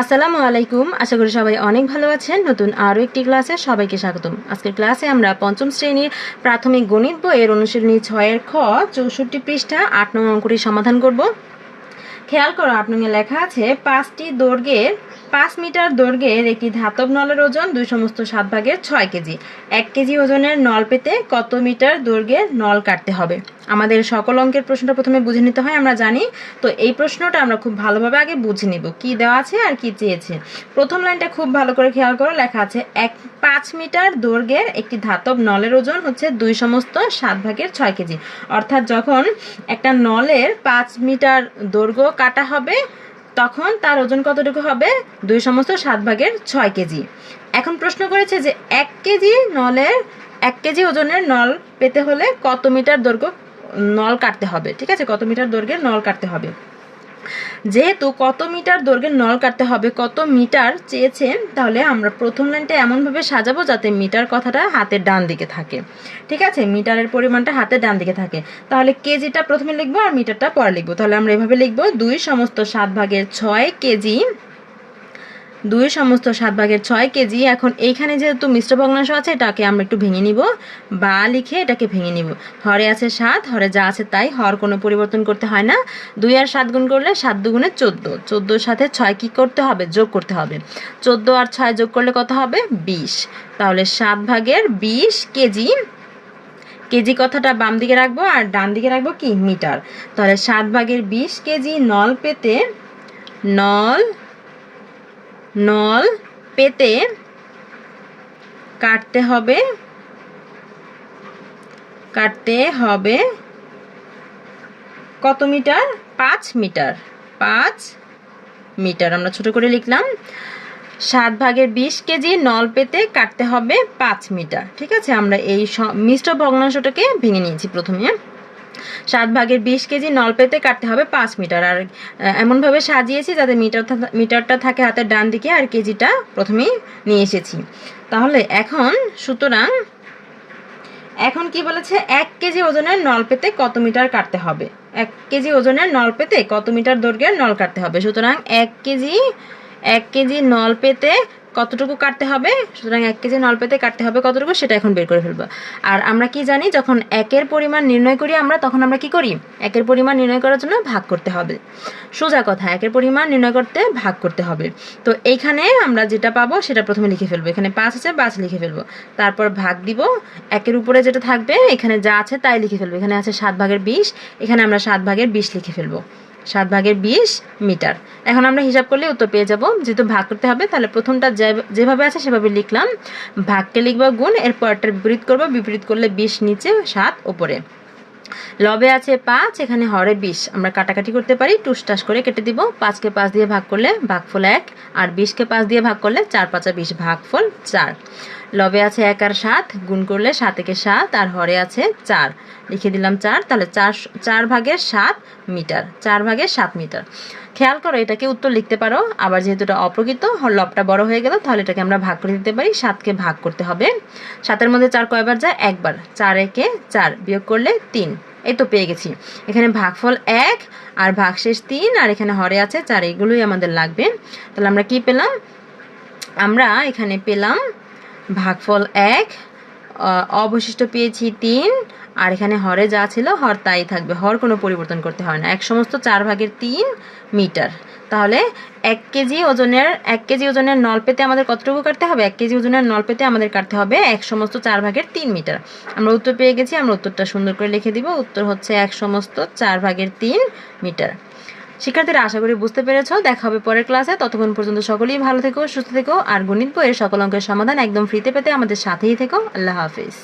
আসসালামু আলাইকুম। আশা করি সবাই অনেক ভালো আছেন। নতুন আরও একটি ক্লাসে সবাইকে স্বাগতম। আজকের ক্লাসে আমরা পঞ্চম শ্রেণির প্রাথমিক গণিত বইয়ের অনুশীলনী ছয়ের খ, চৌষট্টি পৃষ্ঠা, আট নং অঙ্কটি সমাধান করব। খেয়াল করো, আট নঙে লেখা আছে, পাঁচটি দৈর্ঘ্যের পাঁচ মিটার দৈর্ঘ্যের একটি ধাতব নলের ওজন দুই সমস্ত সাত ভাগের ছয় কেজি। এক কেজি ওজনের নল পেতে কত মিটার দৈর্ঘ্যের নল কাটতে হবে? আমাদের সকল অঙ্কের প্রশ্নটা প্রথমে বুঝে নিতে হয়, আমরা জানি। তো এই প্রশ্নটা আমরা খুব ভালোভাবে আগে বুঝে নিব, কি দেওয়া আছে আর কি চেয়েছে। প্রথম লাইনটা খুব ভালো করে খেয়াল করো, লেখা আছে, এক পাঁচ মিটার দৈর্ঘ্যের একটি ধাতব নলের ওজন হচ্ছে দুই সমস্ত সাত ভাগের ছয় কেজি। অর্থাৎ যখন একটা নলের পাঁচ মিটার দৈর্ঘ্য কাটা হবে তখন তার ওজন কতটুকু হবে? দুই সমস্ত সাত ভাগের ছয় কেজি। এখন প্রশ্ন করেছে যে এক কেজি নলের এক কেজি ওজনের নল পেতে হলে কত মিটার দৈর্ঘ্য, নল কাটতে হবে? ঠিক আছে? কত মিটার দৈর্ঘ্যের নল কাটতে হবে? যেহেতু কত মিটার দৈর্ঘ্যের নল কাটতে হবে, কত মিটার চেয়েছেন, তাহলে আমরা প্রথম লাইনটা এমনভাবে সাজাবো যাতে মিটার কথাটা হাতের ডান দিকে থাকে। ঠিক আছে? মিটারের পরিমাণটা হাতের ডান দিকে থাকে। তাহলে কেজিটা প্রথমে লিখব আর মিটারটা পরে লিখব। তাহলে আমরা এভাবে লিখব, দুই সমস্ত সাত ভাগের ছয় কেজি দুই সমস্ত সাত ভাগের ছয় কেজি। এখন এইখানে যেহেতু মিশ্র ভগ্নাংশ আছে, এটাকে আমরা একটু ভেঙে নিব বা লিখে এটাকে ভেঙে নিব। হরে আছে সাত, হরে যা আছে তাই, হর কোনো পরিবর্তন করতে হয় না। দুই আর সাত গুণ করলে সাত দুগুণে চোদ্দ। চোদ্দোর সাথে ছয় কি করতে হবে? যোগ করতে হবে। চোদ্দ আর ছয় যোগ করলে কত হবে? বিশ। তাহলে সাত ভাগের বিশ কেজি। কেজি কথাটা বাম দিকে রাখব আর ডান দিকে রাখব কি? মিটার। তাহলে সাত ভাগের বিশ কেজি নল পেতে নল নল পেতে কাটতে হবে কাটতে হবে কত মিটার? পাঁচ মিটার পাঁচ মিটার। আমরা ছোট করে লিখলাম, সাত ভাগের বিশ কেজি নল পেতে কাটতে হবে পাঁচ মিটার। ঠিক আছে, আমরা এই মিশ্র ভগ্নাংশটাকে ভেঙে নিয়েছি প্রথমে। সাত ভাগের বিশ কেজি নল পেতে কাটতে হবে পাঁচ মিটার। আর এমনভাবে সাজিয়েছি যাতে মিটার মিটারটা থাকে হাতের ডান দিকে আর কেজিটা প্রথমেই নিয়ে এসেছি। তাহলে এখন, সুতরাং, এখন কি বলেছে? এক কেজি ওজনের নল পেতে কত মিটার কাটতে হবে? এক কেজি ওজনের নল পেতে কত মিটার দৈর্ঘ্যের নল কাটতে হবে? সুতরাং এক কেজি এক কেজি নল পেতে কতটুকু কাটতে হবে, সুতরাং এক কেজি নল পেতে কাটতে হবে কতটুকু সেটা এখন বের করে ফেলব। আর আমরা কি জানি, যখন একের পরিমাণ নির্ণয় করি আমরা, তখন আমরা কি করি? একের পরিমাণ নির্ণয় করার জন্য ভাগ করতে হবে। সোজা কথা, একের পরিমাণ নির্ণয় করতে ভাগ করতে হবে। তো এইখানে আমরা যেটা পাবো, সেটা প্রথমে লিখে ফেলব। এখানে পাঁচ আছে, পাঁচ লিখে ফেলব। তারপর ভাগ দিব, একের উপরে যেটা থাকবে, এখানে যা আছে তাই লিখে ফেলব। এখানে আছে সাত ভাগের বিশ, এখানে আমরা সাত ভাগের বিশ লিখে ফেলব। সাত ভাগের বিশ মিটার। এখন আমরা হিসাব করলে উত্তর পেয়ে যাব। যেহেতু ভাগ করতে হবে, তাহলে প্রথমটা যেভাবে আছে সেভাবে লিখলাম। ভাগকে লিখব গুণ, এরপরটার বিপরীত করব। বিপরীত করলে বিশ নিচে, সাত ওপরে লবে আছে পাঁচ, এখানে হরে বিশ। আমরা কাটাকাটি করতে পারি টুসটাস করে কেটে দিব। পাঁচকে পাঁচ দিয়ে ভাগ করলে ভাগফল এক, আর বিশকে পাঁচ দিয়ে ভাগ করলে চার পাঁচা বিশ, ভাগফল চার। লবে আছে এক আর সাত, গুণ করলে সাত একে সাত, আর হরে আছে চার। লিখে দিলাম চার, তাহলে চার চার ভাগের সাত মিটার, চার ভাগের সাত মিটার। খেয়াল করো, এটাকে উত্তর লিখতে পারো। আবার যেহেতু এটা অপ্রকৃত লবটা বড় হয়ে গেল, তাহলে এটাকে আমরা ভাগ করে দিতে পারি। সাতকে ভাগ করতে হবে। সাতের মধ্যে চার কয়বার যায়? একবার। চার একে চার বিয়োগ করলে তিন। এই তো পেয়ে গেছি। এখানে ভাগফল এক, আর ভাগশেষ তিন, আর এখানে হরে আছে চার, এগুলোই আমাদের লাগবে। তাহলে আমরা কি পেলাম? আমরা এখানে পেলাম ভাগফল এক অবশিষ্ট পেয়েছি তিন, আর এখানে হরে যা ছিল, হর তাই থাকবে। হর কোনো পরিবর্তন করতে হয় না। এক সমস্ত চার ভাগের তিন মিটার। তাহলে এক কেজি ওজনের, এক কেজি ওজনের নল পেতে আমাদের কতটুকু কাটতে হবে? এক কেজি ওজনের নল পেতে আমাদের কাটতে হবে এক সমস্ত চার ভাগের তিন মিটার। আমরা উত্তর পেয়ে গেছি, আমরা উত্তরটা সুন্দর করে লিখে দিব। উত্তর হচ্ছে এক সমস্ত চার ভাগের তিন মিটার। শিক্ষার্থীরা, আশা করি বুঝতে পেরেছ। দেখা হবে পরের ক্লাসে। ততক্ষণ পর্যন্ত সকলেই ভালো থেকো, সুস্থ থেকো, আর গণিত বইয়ের সকল অঙ্কের সমাধান একদম ফ্রিতে পেতে আমাদের সাথেই থেকো। আল্লাহ হাফিজ।